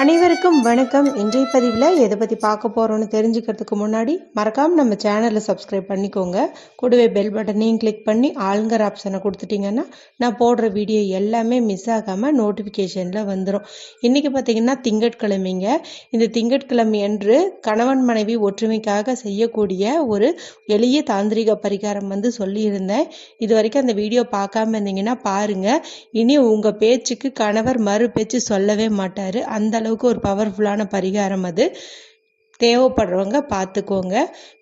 அனைவருக்கும் வணக்கம். இன்றைய பதிவில் எதை பற்றி பார்க்க போகிறோன்னு தெரிஞ்சுக்கிறதுக்கு முன்னாடி மறக்காமல் நம்ம சேனலை சப்ஸ்கிரைப் பண்ணிக்கோங்க. கூடவே பெல் பட்டனையும் கிளிக் பண்ணி ஆளுங்கர் ஆப்ஷனை கொடுத்துட்டிங்கன்னா நான் போடுற வீடியோ எல்லாமே மிஸ் ஆகாமல் நோட்டிஃபிகேஷனில் வந்துடும் இன்றைக்கி பார்த்தீங்கன்னா திங்கட்கிழமைங்க. இந்த திங்கட்கிழமை அன்று கணவன் மனைவி ஒற்றுமைக்காக செய்யக்கூடிய ஒரு எளிய தாந்திரிக பரிகாரம் வந்து சொல்லியிருந்தேன். இது வரைக்கும் அந்த வீடியோ பார்க்காம இருந்தீங்கன்னா பாருங்கள் இனி உங்கள் பேச்சுக்கு கணவர் மறு பேச்சு சொல்லவே மாட்டார். அந்த அளவுக்கு ஒரு பவர்ஃபுல்லான பரிகாரம் அது. தேவைப்படுறவங்க பார்த்துக்கோங்க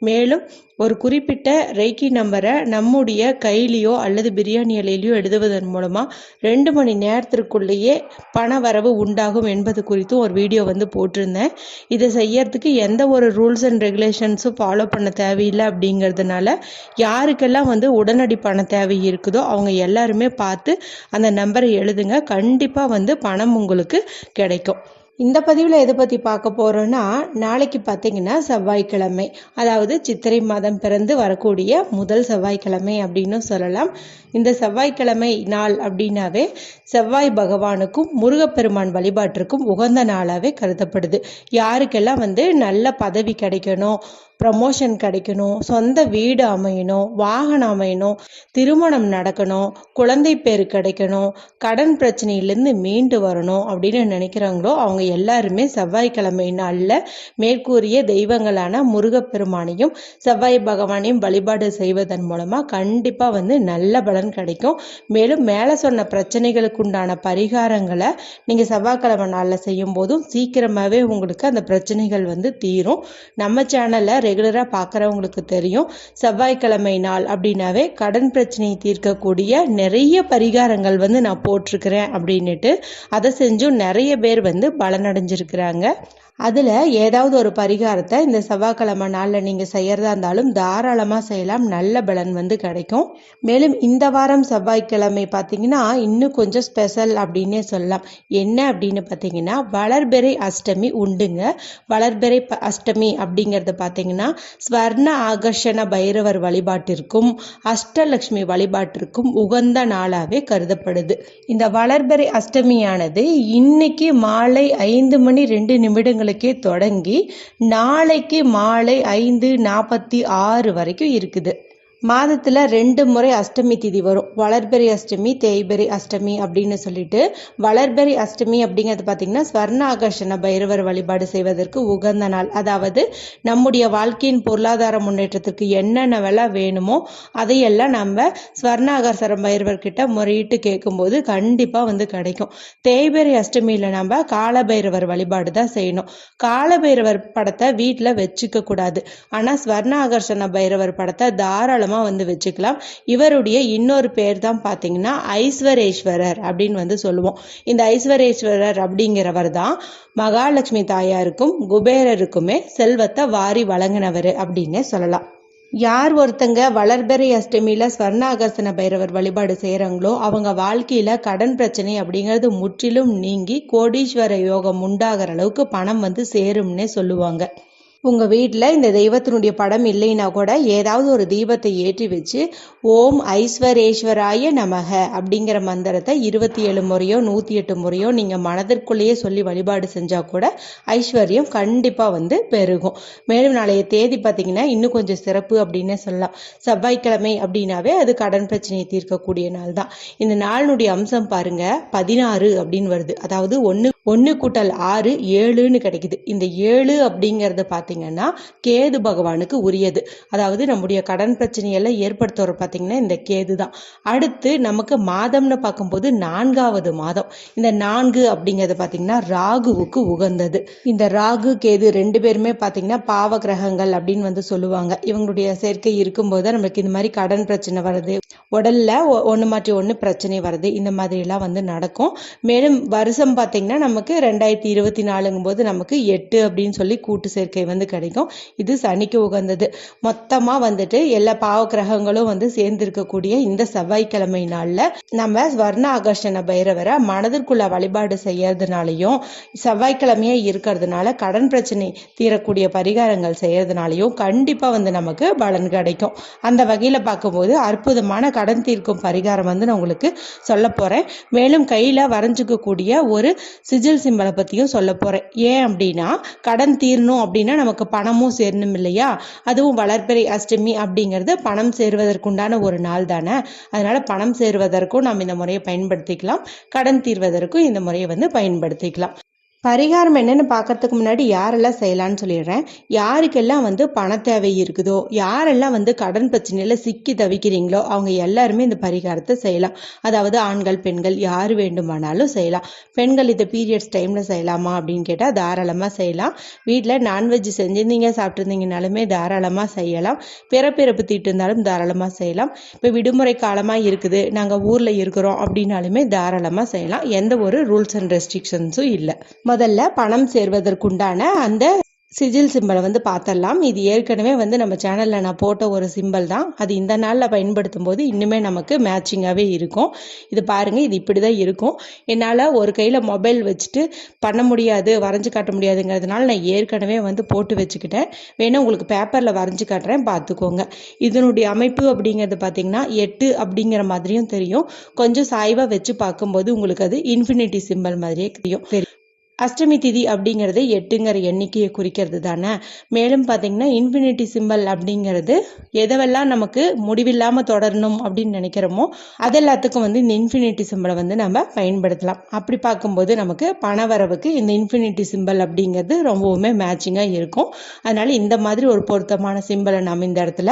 மேலும் ஒரு குறிப்பிட்ட ரெய்கி நம்பரை நம்முடைய கையிலையோ அல்லது பிரியாணி இலையிலையோ எழுதுவதன் மூலமாக ரெண்டு மணி நேரத்திற்குள்ளேயே பண வரவு உண்டாகும் என்பது குறித்தும் ஒரு வீடியோ வந்து போட்டிருந்தேன். இதை செய்யறதுக்கு எந்த ஒரு ரூல்ஸ் அண்ட் ரெகுலேஷன்ஸும் ஃபாலோ பண்ண தேவையில்லை அப்படிங்கிறதுனால யாருக்கெல்லாம் வந்து உடனடி பண தேவை இருக்குதோ அவங்க எல்லாருமே பார்த்து அந்த நம்பரை எழுதுங்க. கண்டிப்பாக வந்து பணம் உங்களுக்கு கிடைக்கும். இந்த பதிவில் எதை பற்றி பார்க்க போகிறோன்னா நாளைக்கு பார்த்தீங்கன்னா செவ்வாய்க்கிழமை. அதாவது சித்திரை மாதம் பிறந்து வரக்கூடிய முதல் செவ்வாய்க்கிழமை அப்படின்னு சொல்லலாம். இந்த செவ்வாய்க்கிழமை நாள் அப்படின்னாவே செவ்வாய் பகவானுக்கும் முருகப்பெருமான் வழிபாட்டிற்கும் உகந்த நாளாகவே கருதப்படுது. யாருக்கெல்லாம் வந்து நல்ல பதவி கிடைக்கணும் ப்ரமோஷன் கிடைக்கணும் சொந்த வீடு அமையணும் வாகனம் அமையணும் திருமணம் நடக்கணும் குழந்தை பேர் கிடைக்கணும் கடன் பிரச்சனையிலேருந்து மீண்டு வரணும் அப்படின்னு நினைக்கிறாங்களோ அவங்க எல்லாருமே செவ்வாய்க்கிழமை நாளில் மேற்கூறிய தெய்வங்களான முருகப்பெருமானையும் செவ்வாய் பகவானையும் வழிபாடு செய்வதன் மூலமாக கண்டிப்பாக வந்து நல்ல பலன் கிடைக்கும். மேலும் மேலே சொன்ன பிரச்சனைகளுக்கு உண்டான பரிகாரங்களை நீங்கள் செவ்வாய்க்கிழமை நாளில் செய்யும் போதும் சீக்கிரமாகவே உங்களுக்கு அந்த பிரச்சனைகள் வந்து தீரும். நம்ம சேனலை ரெகுலராக பார்க்குறவங்களுக்கு தெரியும். செவ்வாய்க்கிழமை நாள் அப்படின்னாவே கடன் பிரச்சனையை தீர்க்கக்கூடிய நிறைய பரிகாரங்கள் வந்து நான் போட்டிருக்கிறேன் அப்படின்னுட்டு அதை செஞ்சும் நிறைய பேர் வந்து பலனடைஞ்சிருக்கிறாங்க. அதில் ஏதாவது ஒரு பரிகாரத்தை இந்த செவ்வாய்க்கிழமை நாளில் நீங்கள் செய்கிறதா இருந்தாலும் தாராளமாக செய்யலாம். நல்ல பலன் வந்து கிடைக்கும். மேலும் இந்த வாரம் செவ்வாய்க்கிழமை பார்த்தீங்கன்னா இன்னும் கொஞ்சம் ஸ்பெஷல் அப்படின்னே சொல்லலாம். என்ன அப்படின்னு பார்த்தீங்கன்னா வளர்பெறை அஷ்டமி உண்டுங்க. வளர்பிறை அஷ்டமி அப்படிங்கிறது பார்த்தீங்கன்னா ஸ்வர்ண ஆகர்ஷண பைரவர் வழிபாட்டிற்கும் அஷ்டலக்ஷ்மி வழிபாட்டிற்கும் உகந்த நாளாகவே கருதப்படுது. இந்த வளர்பெறை அஷ்டமியானது இன்னைக்கு மாலை ஐந்து மணி ரெண்டு நிமிடங்களுக்கே தொடங்கி நாளைக்கு மாலை ஐந்து நாற்பத்தி ஆறு வரைக்கும் இருக்குது. மாதத்தில் ரெண்டு முறை அஷ்டமி திதி வரும். வளர்பெரி அஷ்டமி தேய்பெரி அஷ்டமி அப்படின்னு சொல்லிட்டு வளர்பெரி அஷ்டமி அப்படிங்கிறது பார்த்திங்கன்னா ஸ்வர்ண ஆகர்ஷண பைரவர் வழிபாடு செய்வதற்கு உகந்த நாள். அதாவது நம்முடைய வாழ்க்கையின் பொருளாதார முன்னேற்றத்துக்கு என்னென்ன வேலை வேணுமோ அதையெல்லாம் நம்ம ஸ்வர்ண ஆகர்ஷண பைரவர்கிட்ட முறையிட்டு கேட்கும்போது கண்டிப்பாக வந்து கிடைக்கும். தேய்பெரி அஷ்டமியில் நம்ம காலபைரவர் வழிபாடு தான் செய்யணும். காலபைரவர் படத்தை வீட்டில் வச்சுக்க கூடாது. ஆனால் ஸ்வர்ண ஆகர்ஷண பைரவர் படத்தை தாராளமாக வந்து வச்சுக்கலாம். இவருடைய இன்னொரு பேர் தான் பார்த்தீங்கன்னா ஐஸ்வரேஸ்வரர் அப்படின்னு வந்து சொல்லுவோம். இந்த ஐஸ்வரேஸ்வரர் அப்படிங்கிறவர் தான் மகாலட்சுமி தாயாருக்கும் குபேரருக்குமே செல்வத்தை வாரி வழங்கினவர் அப்படின்னே சொல்லலாம். யார் ஒருத்தங்க வளர்பெறை அஷ்டமியில் ஸ்வர்ணாகர்சன பைரவர் வழிபாடு செய்கிறாங்களோ அவங்க வாழ்க்கையில் கடன் பிரச்சனை அப்படிங்கிறது முற்றிலும் நீங்கி கோடீஸ்வர யோகம் உண்டாகிற அளவுக்கு பணம் வந்து சேரும்னே சொல்லுவாங்க. உங்கள் வீட்டில் இந்த தெய்வத்தினுடைய படம் இல்லைன்னா கூட ஏதாவது ஒரு தீபத்தை ஏற்றி வச்சு ஓம் ஐஸ்வரேஸ்வராய நமக அப்படிங்கிற மந்திரத்தை இருபத்தி ஏழு முறையோ நூற்றி எட்டு முறையோ நீங்கள் மனதிற்குள்ளேயே சொல்லி வழிபாடு செஞ்சால் கூட ஐஸ்வர்யம் கண்டிப்பாக வந்து பெருகும். மேலும் நாளைய தேதி பார்த்தீங்கன்னா இன்னும் கொஞ்சம் சிறப்பு அப்படின்னே சொல்லலாம். செவ்வாய்க்கிழமை அப்படின்னாவே அது கடன் பிரச்சனையை தீர்க்கக்கூடிய நாள் தான் இந்த நாளினுடைய அம்சம் பாருங்கள் பதினாறு அப்படின்னு வருது. அதாவது ஒன்று ஒன்று கூட்டல் ஆறு ஏழுன்னு கிடைக்குது. இந்த ஏழு அப்படிங்கிறது பார்த்தீங்கன்னா கேது பகவானுக்கு உரியது. அதாவது நம்முடைய கடன் பிரச்சனையெல்லாம் ஏற்படுத்துகிற பார்த்தீங்கன்னா இந்த கேது தான் அடுத்து நமக்கு மாதம்னு பார்க்கும்போது நான்காவது மாதம். இந்த நான்கு அப்படிங்கிறது பார்த்தீங்கன்னா ராகுவுக்கு உகந்தது. இந்த ராகு கேது ரெண்டு பேருமே பார்த்தீங்கன்னா பாவ கிரகங்கள் அப்படின்னு வந்து சொல்லுவாங்க. இவங்களுடைய சேர்க்கை இருக்கும்போது தான் நம்மளுக்கு இந்த மாதிரி கடன் பிரச்சனை வருது. உடல்ல ஒன்று மாற்றி ஒன்று பிரச்சனை வருது. இந்த மாதிரிலாம் வந்து நடக்கும். மேலும் வருஷம் பார்த்தீங்கன்னா நமக்கு ரெண்டாயிரத்தி இருபத்தி நாலுங்கும் போது நமக்கு எட்டு அப்படின்னு சொல்லி கூட்டு சேர்க்கை வந்து கிடைக்கும். இது சனிக்கு உகந்தது. மொத்தமாக வந்துட்டு எல்லா பாவ கிரகங்களும் வந்து சேர்ந்து இருக்கக்கூடிய இந்த செவ்வாய்க்கிழமை நாளில் நம்ம ஸ்வர்ண ஆகர்ஷண பைரவரை மனதிற்குள்ள வழிபாடு செய்யறதுனாலையும் செவ்வாய்க்கிழமையே இருக்கிறதுனால கடன் பிரச்சனை தீரக்கூடிய பரிகாரங்கள் செய்யறதுனாலையும் கண்டிப்பாக வந்து நமக்கு பலன் கிடைக்கும். அந்த வகையில் பார்க்கும்போது அற்புதமான கடன் தீர்க்கும் பரிகாரம் வந்து நான் உங்களுக்கு சொல்ல போகிறேன் மேலும் கையில் வரைஞ்சிக்கக்கூடிய ஒரு சிஜில் சிம்பலை பற்றியும் சொல்ல போகிறேன் ஏன் அப்படின்னா கடன் தீரணும் அப்படின்னா நமக்கு பணமும் சேரணும் இல்லையா? அதுவும் வளர்ப்பிறை அஷ்டமி அப்படிங்கிறது பணம் சேருவதற்குண்டான ஒரு நாள் தானே? அதனால பணம் சேருவதற்கும் நாம் இந்த முறையை பயன்படுத்திக்கலாம். கடன் தீர்வதற்கும் இந்த முறையை வந்து பயன்படுத்திக்கலாம். பரிகாரம் என்னென்னு பார்க்கறதுக்கு முன்னாடி யாரெல்லாம் செய்யலாம்னு சொல்லிடுறேன். யாருக்கெல்லாம் வந்து பண தேவை இருக்குதோ யாரெல்லாம் வந்து கடன் பிரச்சனையில் சிக்கி தவிக்கிறீங்களோ அவங்க எல்லாருமே இந்த பரிகாரத்தை செய்யலாம். அதாவது ஆண்கள் பெண்கள் யார் வேண்டுமானாலும் செய்யலாம். பெண்கள் இந்த பீரியட்ஸ் டைமில் செய்யலாமா அப்படின்னு கேட்டால் தாராளமாக செய்யலாம். வீட்டில் நான்வெஜ் செஞ்சிருந்தீங்க சாப்பிட்ருந்தீங்கனாலுமே தாராளமாக செய்யலாம். பிறப்பிறப்பு தீட்டு இருந்தாலும் தாராளமாக செய்யலாம். இப்போ விடுமுறை காலமாக இருக்குது நாங்கள் ஊரில் இருக்கிறோம் அப்படின்னாலுமே தாராளமாக செய்யலாம். எந்த ஒரு ரூல்ஸ் அண்ட் ரெஸ்ட்ரிக்ஷன்ஸும் இல்லை. முதல்ல பணம் சேர்வதற்குண்டான அந்த சிஜில் சிம்பலை வந்து பார்த்துடலாம் இது ஏற்கனவே வந்து நம்ம சேனலில் நான் போட்ட ஒரு சிம்பல் தான். அது இந்த நாளில் பயன்படுத்தும் போது இன்னுமே நமக்கு மேட்சிங்காகவே இருக்கும். இது பாருங்கள் இது இப்படி தான் இருக்கும். என்னால் ஒரு கையில் மொபைல் வச்சுட்டு பண்ண முடியாது வரைஞ்சி காட்ட முடியாதுங்கிறதுனால நான் ஏற்கனவே வந்து போட்டு வச்சுக்கிட்டேன். வேணால் உங்களுக்கு பேப்பரில் வரைஞ்சி காட்டுறேன் பார்த்துக்கோங்க இதனுடைய அமைப்பு அப்படிங்கிறது பார்த்தீங்கன்னா எட்டு அப்படிங்கிற மாதிரியும் தெரியும். கொஞ்சம் சாய்வாக வச்சு பார்க்கும்போது உங்களுக்கு அது இன்ஃபினிட்டி சிம்பல் மாதிரியே தெரியும் தெரியும். அஷ்டமி திதி அப்படிங்கிறது எட்டுங்கிற எண்ணிக்கையை குறிக்கிறது தானே? மேலும் பார்த்தீங்கன்னா இன்ஃபினிட்டி சிம்பல் அப்படிங்கிறது எதவெல்லாம் நமக்கு முடிவில்லாமல் தொடரணும் அப்படின்னு நினைக்கிறோமோ அது எல்லாத்துக்கும் வந்து இந்த இன்ஃபினிட்டி சிம்பலை வந்து நம்ம பயன்படுத்தலாம். அப்படி பார்க்கும்போது நமக்கு பணவரவுக்கு இந்த இன்ஃபினிட்டி சிம்பல் அப்படிங்கிறது ரொம்பவுமே மேட்சிங்காக இருக்கும். அதனால் இந்த மாதிரி ஒரு பொருத்தமான சிம்பலை நம்ம இந்த இடத்துல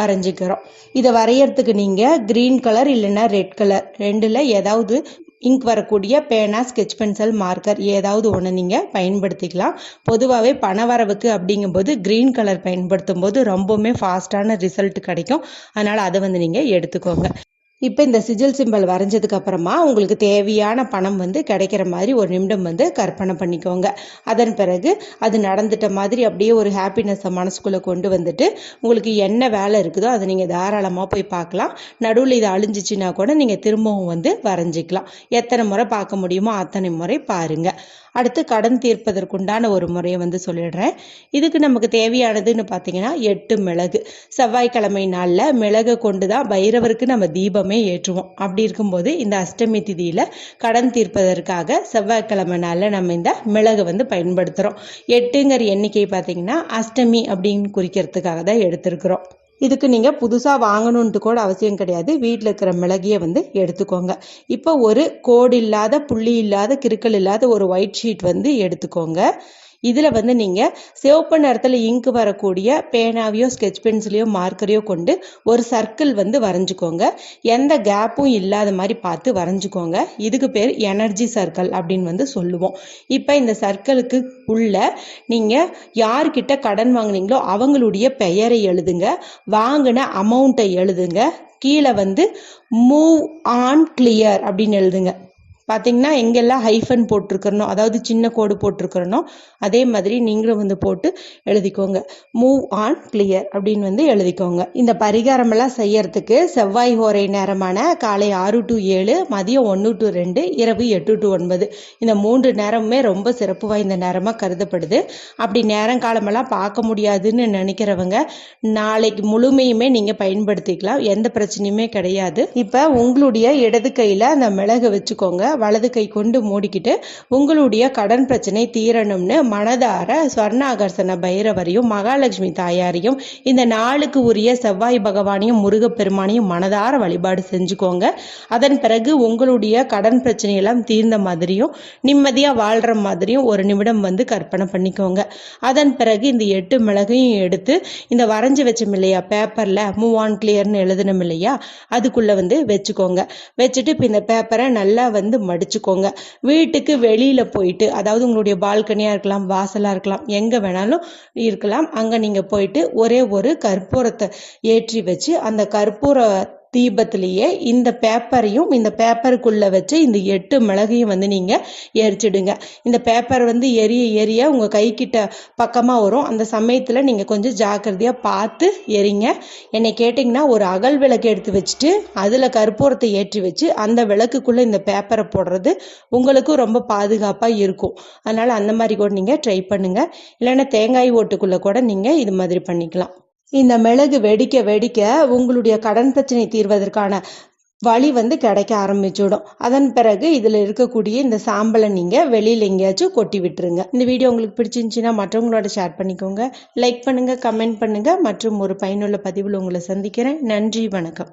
வரைஞ்சிக்கிறோம். இதை வரையறதுக்கு நீங்கள் க்ரீன் கலர் இல்லைன்னா ரெட் கலர் ரெண்டில் ஏதாவது இங்க் வரக்கூடிய பேனா ஸ்கெட்ச் பென்சில் மார்க்கர் ஏதாவது ஒன்று நீங்கள் பயன்படுத்திக்கலாம். பொதுவாகவே பணவரவுக்கு அப்படிங்கும்போது க்ரீன் கலர் பயன்படுத்தும் போது ரொம்பவுமே ஃபாஸ்ட்டான ரிசல்ட் கிடைக்கும். அதனால் அதை வந்து நீங்கள் எடுத்துக்கோங்க. இப்போ இந்த சிஜில் சிம்பல் வரைஞ்சதுக்கு அப்புறமா உங்களுக்கு தேவையான பணம் வந்து கிடைக்கிற மாதிரி ஒரு நிமிடம் வந்து கற்பனை பண்ணிக்கோங்க. அதன் பிறகு அது நடந்துட்ட மாதிரி அப்படியே ஒரு ஹாப்பினஸ்ஸை மனசுக்குள்ளே கொண்டு வந்துட்டு உங்களுக்கு என்ன வேலை இருக்குதோ அதை நீங்கள் தாராளமாக போய் பார்க்கலாம். நடுவில் இது அழிஞ்சிச்சின்னா கூட நீங்கள் திரும்பவும் வந்து வரைஞ்சிக்கலாம். எத்தனை முறை பார்க்க முடியுமோ அத்தனை முறை பாருங்கள் அடுத்து கடன் தீர்ப்பதற்குண்டான ஒரு முறையை வந்து சொல்லிடுறேன். இதுக்கு நமக்கு தேவையானதுன்னு பார்த்தீங்கன்னா எட்டு மிளகு. செவ்வாய்க்கிழமை நாளில் மிளகு கொண்டு தான் பைரவருக்கு நம்ம தீபமே ஏற்றுவோம். அப்படி இருக்கும்போது இந்த அஷ்டமி திதியில் கடன் தீர்ப்பதற்காக செவ்வாய்க்கிழமை நாளில் நம்ம இந்த மிளகு வந்து பயன்படுத்துகிறோம் எட்டுங்கிற எண்ணிக்கை பார்த்தீங்கன்னா அஷ்டமி அப்படின்னு குறிக்கிறதுக்காக தான் எடுத்திருக்கிறோம். இதுக்கு நீங்கள் புதுசாக வாங்கணுன்ட்டு கூட அவசியம் கிடையாது. வீட்டில் இருக்கிற மிளகியை வந்து எடுத்துக்கோங்க. இப்போ ஒரு கோடு இல்லாத புள்ளி இல்லாத கிறுக்கல் இல்லாத ஒரு ஒயிட் ஷீட் வந்து எடுத்துக்கோங்க. இதில் வந்து நீங்கள் சிவப்பு நிறத்தில் இங்கு வரக்கூடிய பேனாவையோ ஸ்கெட்ச் பென்சிலையோ மார்க்கரையோ கொண்டு ஒரு சர்க்கிள் வந்து வரைஞ்சிக்கோங்க. எந்த கேப்பும் இல்லாத மாதிரி பார்த்து வரைஞ்சிக்கோங்க. இதுக்கு பேர் எனர்ஜி சர்க்கிள் அப்படின்னு வந்து சொல்லுவோம். இப்போ இந்த சர்க்கிளுக்கு உள்ள நீங்கள் யார்கிட்ட கடன் வாங்கினீங்களோ அவங்களுடைய பெயரை எழுதுங்க. வாங்கின அமௌண்ட்டை எழுதுங்க. கீழே வந்து மூவ் ஆன் கிளியர் அப்படின்னு எழுதுங்க. பார்த்தீங்கன்னா எங்கெல்லாம் ஹைஃபன் போட்டிருக்கிறனோ அதாவது சின்ன கோடு போட்டிருக்கிறனோ அதே மாதிரி நீங்களும் வந்து போட்டு எழுதிக்கோங்க. மூவ் ஆன் கிளியர் அப்படின்னு வந்து எழுதிக்கோங்க. இந்த பரிகாரமெல்லாம் செய்யறதுக்கு செவ்வாய் ஹோரை நேரமான காலை ஆறு டு ஏழு மதியம் ஒன்று டு ரெண்டு இரவு எட்டு டு ஒன்பது. இந்த மூன்று நேரமுமே ரொம்ப சிறப்பு வாய்ந்த நேரமாக கருதப்படுது. அப்படி நேரம் காலமெல்லாம் பார்க்க முடியாதுன்னு நினைக்கிறவங்க நாளைக்கு முழுமையுமே நீங்கள் பயன்படுத்திக்கலாம். எந்த பிரச்சனையுமே கிடையாது. இப்போ உங்களுடைய இடது கையில் அந்த மிளகு வச்சுக்கோங்க. வலது கை கொண்டு மூடிக்கிட்டு உங்களுடைய கடன் பிரச்சனை தீரணும்னு மனதார ஸ்வர்ணாகர்சன பைரவரையும் மகாலட்சுமி தாயாரையும் இந்த நாளுக்கு உரிய செவ்வாய் பகவானையும் முருகப்பெருமானையும் மனதார வழிபாடு செஞ்சுக்கோங்க. அதன் பிறகு உங்களுடைய கடன் பிரச்சனையெல்லாம் தீர்ந்த மாதிரியும் நிம்மதியாக வாழ்கிற மாதிரியும் ஒரு நிமிடம் வந்து கற்பனை பண்ணிக்கோங்க. அதன் பிறகு இந்த எட்டு மிளகையும் எடுத்து இந்த வரைஞ்சி வச்சோம் இல்லையா பேப்பரில் மூவ் ஆன் கிளியர்னு எழுதணும் இல்லையா அதுக்குள்ளே வந்து வச்சுக்கோங்க. வச்சுட்டு இப்போ இந்த பேப்பரை நல்லா வந்து மடிச்சுக்கோங்க. வீட்டுக்கு வெளியில் போயிட்டு அதாவது உங்களுடைய பால்கனியாக இருக்கலாம் வாசலாக இருக்கலாம் எங்கே வேணாலும் இருக்கலாம். அங்கே நீங்கள் போயிட்டு ஒரே ஒரு கற்பூரத்தை ஏற்றி வச்சு அந்த கற்பூர தீபத்திலேயே இந்த பேப்பரையும் இந்த பேப்பருக்குள்ளே வச்சு இந்த எட்டு மிளகையும் வந்து நீங்கள் எரிச்சிடுங்க. இந்த பேப்பர் வந்து எரிய எரிய உங்கள் கைக்கிட்ட பக்கமாக வரும். அந்த சமயத்தில் நீங்கள் கொஞ்சம் ஜாக்கிரதையாக பார்த்து எரிங்க. என்னை கேட்டிங்கன்னா ஒரு அகல் விளக்கு எடுத்து வச்சுட்டு அதில் கற்பூரத்தை ஏற்றி வச்சு அந்த விளக்குக்குள்ளே இந்த பேப்பரை போடுறது உங்களுக்கும் ரொம்ப பாதுகாப்பாக இருக்கும். அதனால் அந்த மாதிரி கூட நீங்கள் ட்ரை பண்ணுங்கள் இல்லைன்னா தேங்காய் ஓட்டுக்குள்ளே கூட நீங்கள் இது மாதிரி பண்ணிக்கலாம். இந்த மிளகு வெடிக்க வெடிக்க உங்களுடைய கடன் பிரச்சனை தீர்வதற்கான வழி வந்து கிடைக்க ஆரம்பிச்சுடும். அதன் பிறகு இதில் இருக்கக்கூடிய இந்த சாம்பலை நீங்கள் வெளியில் எங்கேயாச்சும் கொட்டி விட்டுருங்க. இந்த வீடியோ உங்களுக்கு பிடிச்சிருந்துச்சின்னா மற்றவங்களோட ஷேர் பண்ணிக்கோங்க. லைக் பண்ணுங்கள் கமெண்ட் பண்ணுங்கள் மற்றும் ஒரு பயனுள்ள பதிவில் உங்களை சந்திக்கிறேன். நன்றி வணக்கம்.